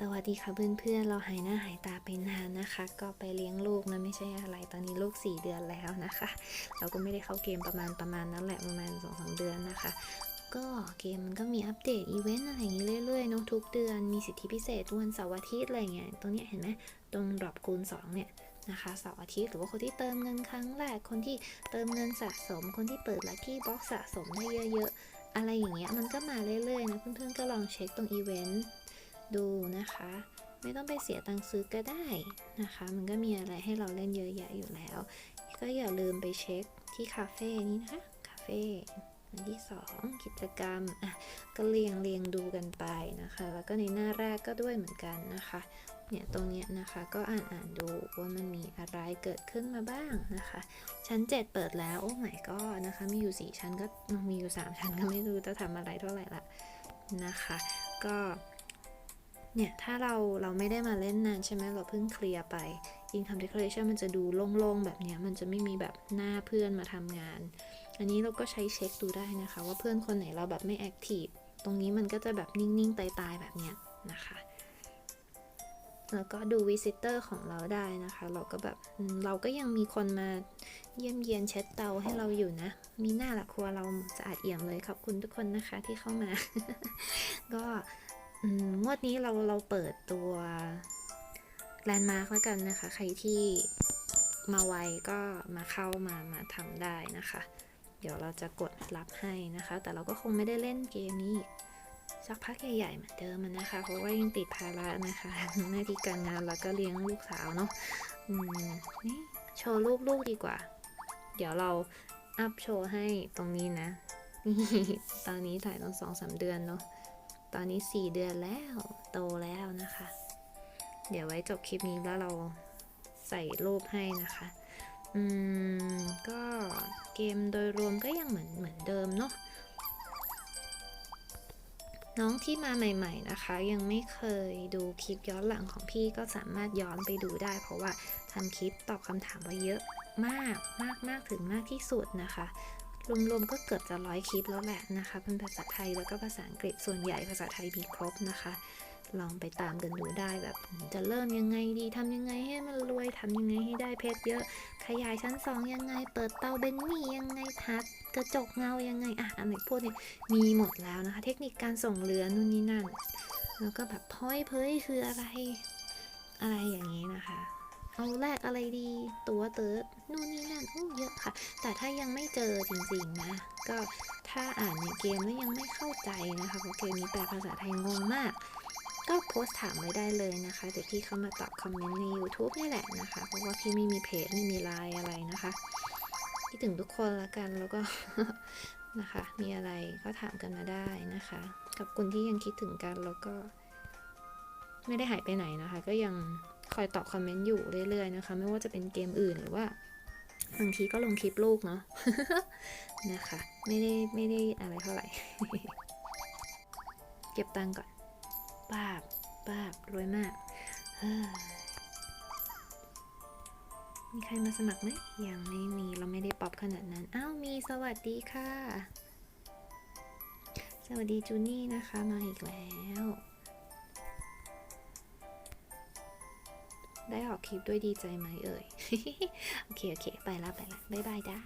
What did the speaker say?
สวัสดีค่ะเพื่อนๆ เราหายหน้าหายตาไปนานนะคะ ก็ไปเลี้ยงลูกนะไม่ใช่อะไร ตอนนี้ลูก 4 เดือนแล้วนะคะ เราก็ไม่ได้เข้าเกมประมาณประมาณนั้นแหละประมาณ2อสเดือนนะคะ ก็เกมมันก็มีอัปเดตอีเวนต์อะไรอย่างนี้เรื่อยๆเนาะทุกเดือนมีสิทธิพิเศษวันเสาร์อาทิตย์อะไรเงี้ยตรงนี้เห็นไหมตรงดรอปคูณ2เนี่ยนะคะเสาร์อาทิตย์หรือว่าคนที่เติมเงินครั้งแรกคนที่เติมเงินสะสม คนที่เปิดลัคกี้บ็อกสะสมได้เยอะๆอะไรอย่างเงี้ยมันก็มาเรื่อยๆนะเพื่อนๆก็ลองเช็คตรงอีเวนต์ ดูนะคะ ไม่ต้องไปเสียตังค์ซื้อก็ได้นะคะ มันก็มีอะไรให้เราเล่นเยอะแยะอยู่แล้ว ก็อย่าลืมไปเช็คที่คาเฟ่นี้นะคะ คาเฟ่อันที่ 2 กิจกรรมอะก็เรียงเรียงดูกันไปนะคะ แล้วก็ในหน้าแรกก็ด้วยเหมือนกันนะคะเนี่ยตรงนี้นะคะก็อ่านอ่านดูว่ามันมีอะไรเกิดขึ้นมาบ้างนะคะ ชั้น 7 เปิดแล้วโอ้ my god นะคะ มีอยู่ 4 ชั้นก็มีอยู่ 3 ชั้นก็ไม่รู้จะทำอะไรเท่าไหร่ละนะคะ ก็ เนี่ย ถ้าเราเราไม่ได้มาเล่นนานใช่ไหมเราเพิ่งเคลียร์ไปยิงทำ decoration มันจะดูโล่งๆ แบบเนี้ย มันจะไม่มีแบบหน้าเพื่อนมาทำงาน อันนี้เราก็ใช้เช็คดูได้นะคะ ว่าเพื่อนคนไหนเราแบบไม่ active ตรงนี้มันก็จะแบบนิ่งๆ ตายๆ แบบเนี้ยนะคะแล้วก็ดู visitor ของเราได้นะคะ เราก็แบบเราก็ยังมีคนมาเยี่ยมเยียนเช็ดเตาให้เราอยู่นะ มีหน้าละครัวเราสะอาดเอี่ยมเลยขอบคุณทุกคนนะคะที่เข้ามา ก็ งวดนี้เราเราเปิดตัวแลนด์มาร์กแล้วกันนะคะ ใครที่มาไวก็มาเข้ามามาทำได้นะคะ เดี๋ยวเราจะกดรับให้นะคะ แต่เราก็คงไม่ได้เล่นเกมนี้อีกสักพักใหญ่ๆเหมือนเดิมนะคะ เพราะว่ายังติดภาระนะคะหน้าที่การงานแล้วก็เลี้ยงลูกสาวเนาะอืมนี่โชว์รูปลูกดีกว่า เดี๋ยวเราอัพโชว์ให้ตรงนี้นะนี่ตอนนี้ถ่ายตอนสองสามเดือนเนาะ ตอนนี้ 4 เดือนแล้ว โตแล้วนะคะ เดี๋ยวไว้จบคลิปนี้แล้วเราใส่รูปให้นะคะ อืม ก็เกมโดยรวมก็ยังเหมือนเหมือนเดิมเนาะ น้องที่มาใหม่ ๆนะคะ ยังไม่เคยดูคลิปย้อนหลังของพี่ก็สามารถย้อนไปดูได้ เพราะว่าทำคลิปตอบคำถามไว้เยอะมากมากมากถึงมากที่สุดนะคะ รวมๆก็เกือบจะร้อยคลิปแล้วแหละนะคะเป็นภาษาไทยแล้วก็ภาษาอังกฤษส่วนใหญ่ภาษาไทยมีครบนะคะ ลองไปตามกันดูได้แบบ จะเริ่มยังไงดีทำยังไงให้มันรวยทำยังไงให้ได้เพชรเยอะ ขยายชั้นสองยังไง เปิดเตาเบนนี่ยังไงทัดกระจกเงายังไงอะอันไหนพวกนี้มีหมดแล้วนะคะ เทคนิคการส่งเรือนู่นนี่นั่นแล้วก็แบบพ้อยเพ้ยคืออะไรอะไรอย่างนี้นะคะ เอาแรกอะไรดี ตัวเติร์ดนู่นนี่นั่นโอ้เยอะค่ะ แต่ถ้ายังไม่เจอจริงๆนะ ก็ถ้าอ่านในเกมแล้วยังไม่เข้าใจนะคะ เพราะเกมนี้แปลภาษาไทยงงมาก ก็โพสถามไว้ได้เลยนะคะ เดี๋ยวพี่เข้ามาตอบคอมเมนต์ใน YouTube นี่แหละนะคะ เพราะว่าพี่ไม่มีเพจไม่มีไลน์อะไรนะคะคิดถึงทุกคนละกันแล้วก็นะคะ มีอะไรก็ถามกันมาได้นะคะ กับคุณที่ยังคิดถึงกันแล้วก็ ไม่ได้หายไปไหนนะคะ ก็ยัง คอยตอบคอมเมนต์อยู่เรื่อยๆนะคะ ไม่ว่าจะเป็นเกมอื่นหรือว่าบางทีก็ลงคลิปลูกเนาะนะคะ ไม่ได้ไม่ได้อะไรเท่าไหร่ เก็บตังก่อนป้าบป้าบรวยมากมีใครมาสมัครไหมยังไม่มีเราไม่ได้ป๊อปขนาดนั้น อ้าวมีสวัสดีค่ะ สวัสดีจูนี่นะคะมาอีกแล้ว ได้ออกคลิปด้วยดีใจไหมเอ่ย โอเค โอเค ไปละไปละบ๊ายบายด้า